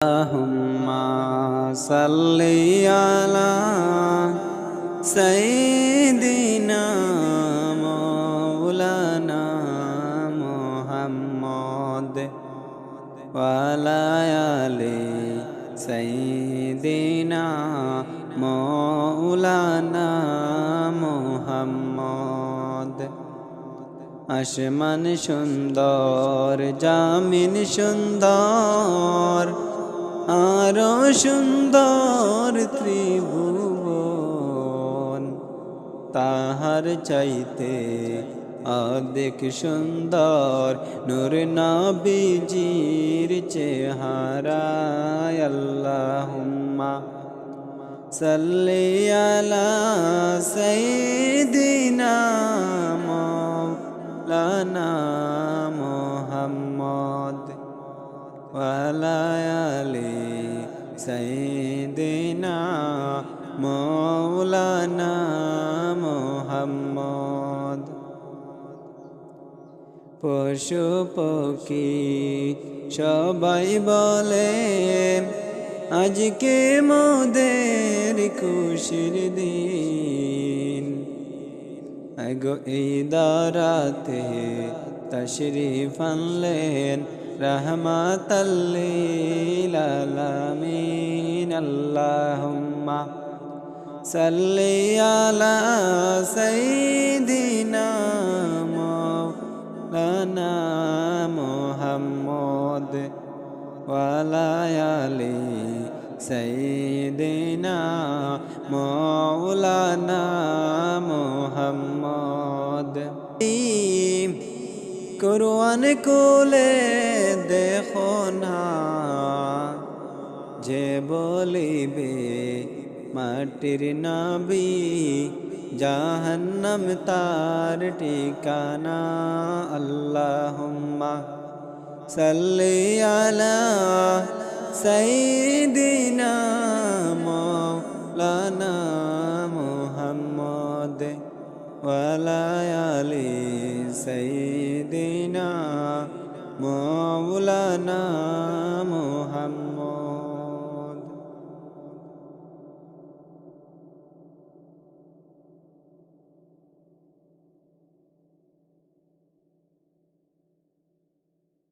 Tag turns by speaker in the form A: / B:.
A: اللهم صل على سيدنا مولانا محمد وعلى آل سيدنا مولانا محمد আসমান সুন্দর জামিন সুন্দর আরও সুন্দর ত্রিভুবন। তাহার চাইতে অধিক সুন্দর নূর নবীজির চেহারা আল্লাহুম্মা সাল্লি আলা সাইয়্যিদিনা মাওলানা মুহাম্মদ ওয়ালা আলি সাইয়্যিদিনা মাওলানা মুহাম্মদ পশু পক্ষী সবাই বলে আজকে মোদের খুশির দিন আগো এই দারাতে তশরিফ আনলেন রহমাতাল্লিল আলামিন আল্লাহুম্মা সাল্লি আলা সাইয়্যিদিনা মাওলানা মুহাম্মদ ওয়ালা আলি সাইয়্যিদিনা মাওলানা মুহাম্মদ কুরআন কোলে দেখো না যে বলিবে, মাটির নাবি জাহান্নাম তার ঠিকানা। আল্লাহুম্মা সাল্লি আলা সাইয়্যিদিনা মাওলানা মুহাম্মদ ওয়ালা আলি সাইয়্যিদিনা মাওলানা মুহাম্মদ।